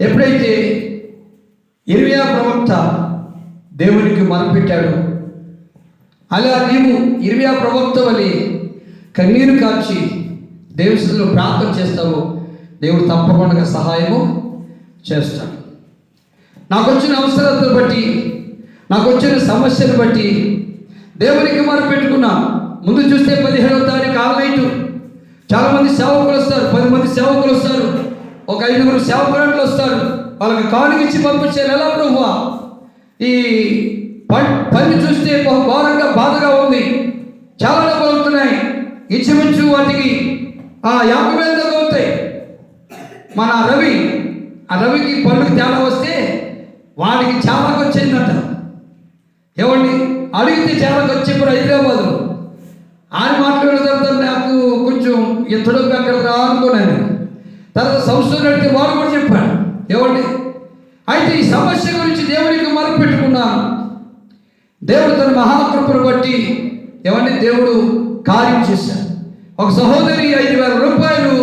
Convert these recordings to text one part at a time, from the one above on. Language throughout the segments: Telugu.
ఎప్పుడైతే ఇర్మియా ప్రవక్త దేవునికి మొరపెట్టాడు అలా నీవు ఇర్మియా ప్రవక్త వలి కన్నీరు కాచి దేవుడిలో ప్రార్థన చేస్తావు దేవుడు తప్పకుండా సహాయము చేస్తాడు. నాకు వచ్చిన అవసరాలను బట్టి నాకు వచ్చిన సమస్యను బట్టి దేవునికి మొరపెట్టుకున్నా. ముందు చూస్తే పదిహేడవ తారీఖు ఆలైటు చాలా మంది సేవకులు వస్తారు పది మంది సేవకులు వస్తారు. ఒక ఐదుగురు సేవకులు వస్తారు. వాళ్ళకి కానుక ఇచ్చి పంపించారు ఎలా ప్రభువా. ఈ పని చూస్తే ఘోరంగా బాధగా ఉంది. చాలా డబ్బులు అవుతున్నాయి ఇచ్చిమించు వాటికి. ఆ యాభై వేల దాకా అవుతాయి? మన రవి ఆ రవికి పనులకు తేడా వస్తే వాడికి చాలాకు వచ్చిందట. ఏమండి? అడిగితే చాలాకు వచ్చేప్పుడు హైదరాబాదు. ఆయన మాట్లాడిన తర్వాత నాకు కొంచెం ఎత్తడం అక్కడ రా అనుకున్నాను తర్వాత సంస్థలు నడితే వారు కూడా చెప్పాడు ఏమండి? అయితే ఈ సమస్య గురించి దేవునికి మొరపెట్టుకున్నాను దేవుడు తన మహాకృపను బట్టి ఏమండి? దేవుడు కార్యం చేశాడు. ఒక సహోదరి ఐదు వేల రూపాయలు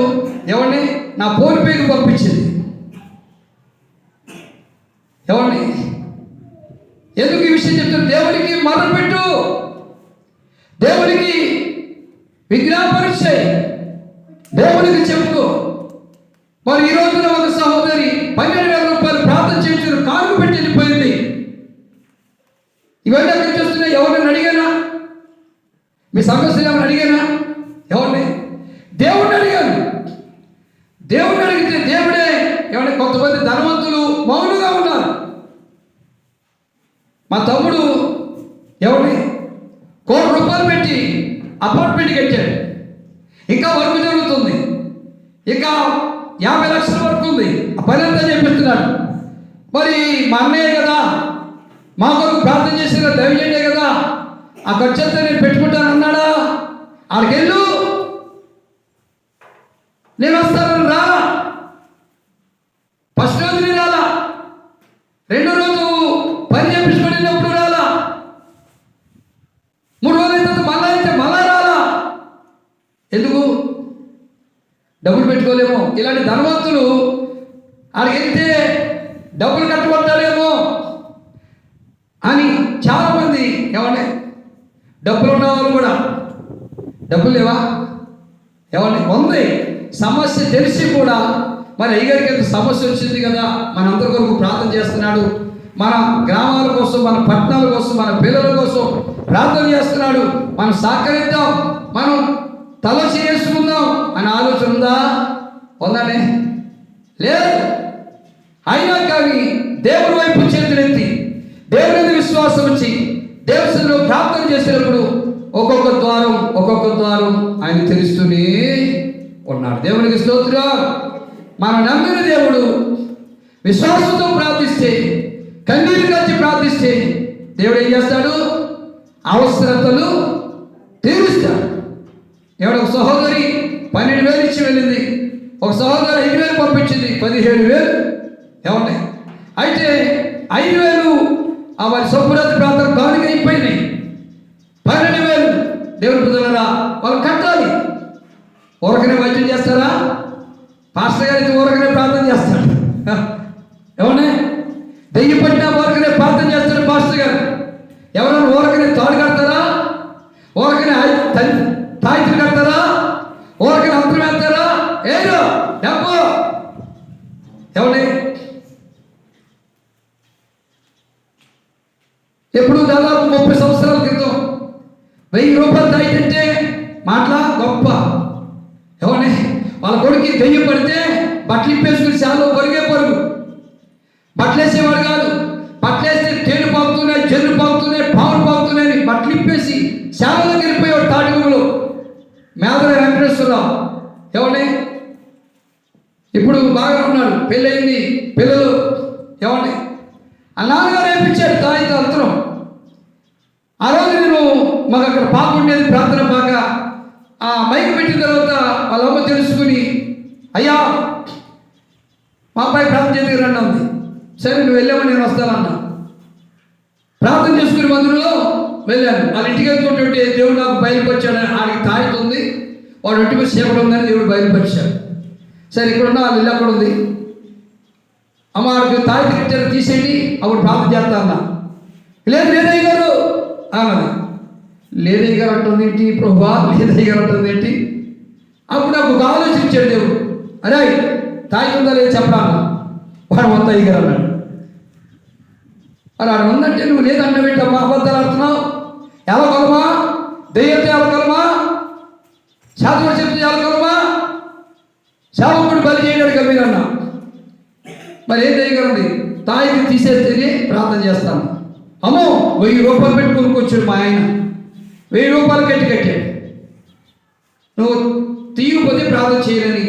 ఏమండి? నా ఫోన్ పేకి పంపించింది. ఏమండి? ఎందుకు ఈ విషయం చెప్తాను దేవునికి మొరపెట్టు దేవునికి విజ్ఞాపరిచే దేవునికి చెప్పు మరి ఈ రోజున ఒక సహోదరి పన్నెండు వేల రూపాయలు ప్రార్థన చేయించారు కారు పెట్టి వెళ్ళిపోయింది ఇవన్నీ ఎక్కడ చూస్తున్నాయి? ఎవరిని అడిగానా? మీ సమస్యలు ఏమైనా అడిగానా? ఎవరిని? దేవుడిని అడిగాను. దేవుడిని అడిగితే దేవుడే ఏమంటే కొంతమంది ధనవంతులు మౌనంగా ఉన్నారు. మా తమ్ముడు ఎవరిని? కోటి రూపాయలు పెట్టి అపార్ట్మెంట్ కట్టాడు. ఇంకా వర్క్ జరుగుతుంది. ఇంకా యాభై లక్షల వరకు ఉంది. పని అంతా చెప్పిస్తున్నాడు మరి మా అన్నయ్య కదా మా కొరకు ప్రార్థన చేసిన దైవజన్యే కదా. ఆ ఖర్చు అంతా నేను పెట్టుకుంటాను అన్నాడా ఆడికెళ్ళు. నేను వస్తానని రా. ఫస్ట్ రోజు నేను రాలా. రెండో రోజు పని చేపించుకొని వెళ్ళినప్పుడు రాలా. మూడు రోజుల తర్వాత మళ్ళా అయితే మళ్ళా రాలా. ఎందుకు? డబ్బులు పెట్టుకోలేము. ఇలాంటి ధనవంతులు ఆడికి వెళ్తే డబ్బులు కట్టుకుంటాడేమో అని చాలామంది ఏమండి డబ్బులు ఉన్నవాళ్ళు కూడా డబ్బులు లేవా? ఏమండి ఉంది. సమస్య తెలిసి కూడా మరి అయ్యగారికి ఎంత సమస్య వచ్చింది కదా మనందరి కొరకు ప్రార్థన చేస్తున్నాడు. మన గ్రామాల కోసం మన పట్టణాల కోసం మన పిల్లల కోసం ప్రార్థన చేస్తున్నాడు. మనం సహకరిద్దాం. మనం తల చేసుకుందాం అనే ఆలోచన ఉందా? ఉందనే లేదు. అయినా కానీ దేవుడి వైపు చేతులెత్తి దేవుని మీద విశ్వాసం వచ్చి దేవునిలో ప్రార్థన చేసేటప్పుడు ఒక్కొక్క ద్వారం ఒక్కొక్క ద్వారం ఆయన తెలుస్తూనే ఉన్నాడు. దేవునికి స్తోత్రం. మనం నమ్మిన దేవుడు విశ్వాసంతో ప్రార్థిస్తే కన్నీరు కలిసి ప్రార్థిస్తే దేవుడు ఏం చేస్తాడు? అవసరతలు తీరుస్తాడు. ఎవడ ఒక సహోదరి పన్నెండు వేలు ఇచ్చి వెళ్ళింది. ఒక సహోదరి ఐదు వేలు పంపించింది. పదిహేడు వేలు. ఏమండి అయితే ఐదు వేలు ఆ వారి సొప్పురాత్రి ప్రాంతం కానుక అయిపోయినాయి పన్నెండు వేలు. దేవుని ప్రజలరా వాళ్ళు కట్టాలి. ఊరకనే వైద్యం చేస్తారా? పాస్టర్ గారికి ఊరకనే ప్రార్థన చేస్తాడు ఏమన్నా దెయ్యం పట్టిన ఊరకనే ప్రార్థన చేస్తాడు పాస్టర్ గారు. ఎవరైనా ఊరకనే తాడు కడతారా? ఊరకనే తల్లి కడతారా ఊరకనే అంతరం వేస్తారా ఏదో డబ్బు ఎవరి ఎప్పుడు దాదాపు ముప్పై సంవత్సరాల క్రితం వెయ్యి రూపాయలు తాయితంటే మాటల గొప్ప. ఎవరిని? వాళ్ళ కొడుకు దెయ్యం పడితే బట్టలు ఇప్పేసుకుని చాలా పొరుగే పొరుగు. బట్టలేసేవాడు కాదు. బట్టలేస్తే తేలు తేను పాకుతున్నాయి జల్లు పాకుతున్నాయి పావులు పాకుతున్నాయి బట్టలు ఇప్పేసి శాలలో వెళ్ళిపోయాడు తాటిగుములు మేదల వెంకటేశ్వరరావు. ఎవరిని? ఇప్పుడు బాగా ఉన్నాడు. పెళ్ళయింది పిల్లలు. ఎవరి ఆ నాన్నగారు వేయించాడు తాయితో అంతరం ఆ రోజు నేను మాకు అక్కడ పాప ఉండేది ప్రార్థన బాగా. ఆ మైక్ పెట్టిన తర్వాత వాళ్ళ అమ్మ తెలుసుకుని అయ్యా మా అబ్బాయి ప్రార్థన చేతికి రండి ఉంది సరే నువ్వు వెళ్ళామని నేను వస్తానన్నా ప్రార్థన చేసుకుని మందులో వెళ్ళాను. వాళ్ళ ఇంటికి వెళ్తుంటే దేవుడు నాకు బయలుపరిచాడని ఆడికి తాగుతుంది వాడు ఒంటి మీద సేపడు ఉందని దేవుడు బయలుపరిచాడు. సరే ఇక్కడ ఉన్న వాళ్ళు ఇల్లు అక్కడ ఉంది. అమ్మవారికి తాయి తిట్టారు తీసేయండి అప్పుడు ప్రార్థన చేస్తా అన్నా. లేదు లేదయ్య గారు అన్నది. లేదు గారు అంటుంది ఏంటి? ప్రభా లేదయ్య గారు అంటుంది ఏంటి? అప్పుడు నాకు ఒక ఆలోచన ఇచ్చాడు దేవుడు. అరే తాగి ఉందా లేదు చెప్పాను వాడు మొత్తం అయ్య గారు అన్నాడు మరి ఆడ ఉందంటే నువ్వు పెట్టమ్మా అబద్ధాలు ఆడుతున్నావు? ఎలా కొలమా దెయ్యంతో ఎలా కొలమా శాతం చెప్తే ఎలా కొలమా శావకుడు బలి చేయడానికి మీరన్నా మరి ఏం చేయగలండి? తాయికి తీసేస్తేనే ప్రార్థన చేస్తాను అమ్మో వెయ్యి రూపాయలు పెట్టి కొనుక్కొచ్చాడు మా ఆయన. వెయ్యి రూపాయలు కట్టి కట్టాడు? నువ్వు తీయకపోతే ప్రార్థన చేయలేని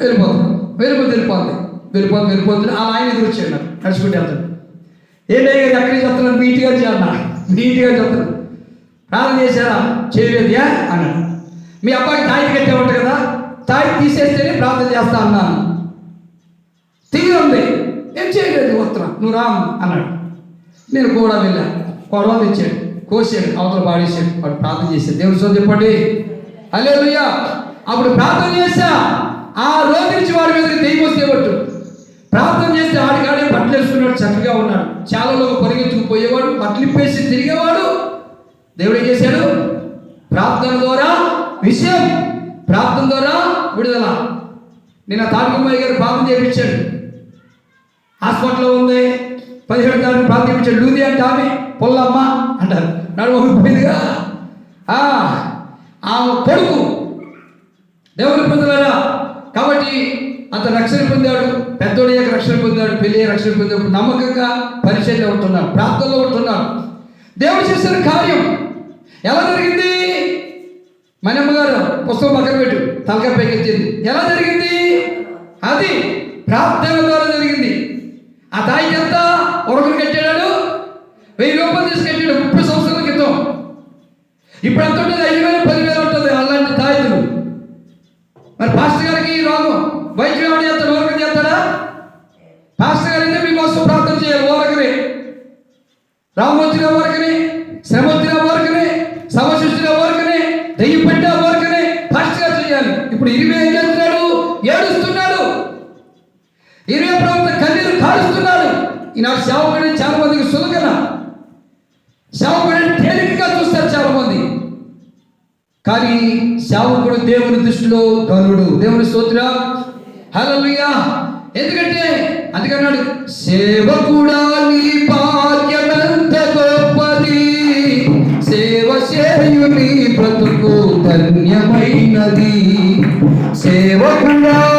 వెళ్ళిపోతాను వెళ్ళిపోతే వెళ్ళిపోతుంది వెళ్ళిపోతుంది వెళ్ళిపోతుంది ఆ ఆయన ఎదురు వచ్చాడు నాకు. నడుచుకుంటే వెళ్తాడు. ఏంటయ్య గారు చెప్తున్నాను నీట్గా చేయాలన్నా నీట్గా చెప్తాను ప్రార్థన చేశారా? చేయలేదుయా అన్నాడు. మీ అబ్బాయికి తాయి కట్టేవాడు కదా? తాయి తీసేస్తేనే ప్రార్థన చేస్తా అన్నాను. తీరుంది ఏం చేయలేదు వస్తున్నా నువ్వు రా అన్నాడు. నేను కూడా వెళ్ళాను కొడవ తెచ్చాడు కోసాడు అవతల పాడేసాడు వాడు ప్రార్థన చేశాడు. దేవుడు సో చెప్పండి. అలే అప్పుడు ప్రార్థన చేశా. ఆ రోజు నుంచి వాడి మీద దెయ్యం వస్తే పట్టు ప్రార్థన చేస్తే ఆడికాడే బట్టలు వేసుకున్నాడు చక్కగా ఉన్నాడు. చాలలో పరిగెత్తుకుపోయేవాడు బట్టలు ఇప్పేసి తిరిగేవాడు. దేవుడు ఏం చేశాడు? ప్రార్థన ద్వారా విషయం ప్రార్థన ద్వారా విడుదల. నిన్న తారకమ్మాయి గారు ప్రార్థన చేయించాడు హాస్పిటల్లో ఉంది. పదిహేడు తారీఖు ప్రార్థన లూది అంటే ఆమె పొల్లమ్మ అంటారు. నడుము పోయిందిగా. ఆ, ఆమె కొడుకు దేవుని పొందలేరా కాబట్టి అంత రక్షణ పొందాడు పెద్దోడి రక్షణ పొందాడు పెళ్ళి రక్షణ పొందాడు నమ్మకంగా పరిచయంలో ఉంటున్నాడు ప్రార్థనలో ఉంటున్నాడు. దేవుడు చేసిన కార్యం ఎలా జరిగింది? మనమ్మ గారు పుస్తకం పక్కన పెట్టు తలకాయ పైకి ఎలా జరిగింది? అది ప్రార్థన ద్వారా జరిగింది. ఆ తాయి ఎంత? ఇప్పుడు ఎంత ఉంటుంది ఐదు వేలు పదివేలు ఉంటుంది అలాంటి తాయితులు మరి పాస్టర్ గారికి ఈ రోగం వైద్యం ఎవరు చేస్తాడు ఓరకం చేస్తాడా? పాస్టర్ గారు అయితే మీకోసం ప్రార్థన చేయాలి? ఓరకనే రామొచ్చిన ఓరకనే శ్రమ వచ్చిన ఓరకనే సమస్య వచ్చిన ఓరకనే దెయ్యం పెట్టే ఓరకనే పాస్టర్ గారు చేయాలి. ఇప్పుడు ఇరిమే ఏం చేస్తున్నాడు? ఏడుస్తున్నాడు. ఇరిమే ప్రవక్త కన్నీరు కారుస్తున్నాడు. ఈనాడు సేవకుడిని చాలా మందికి సులకన సేవకుడిని తేలిక కానీ సేవకుడు దేవుని దృష్టిలో గనుడు దేవుని స్తోత్ర. హల్లెలూయా. ఎందుకంటే అందుకన్నాడు సేవకుడా నీ భాగ్యమెంత గొప్పది. సేవ చేయు నీ బ్రతుకు ధన్యమైనది. సేవకుడా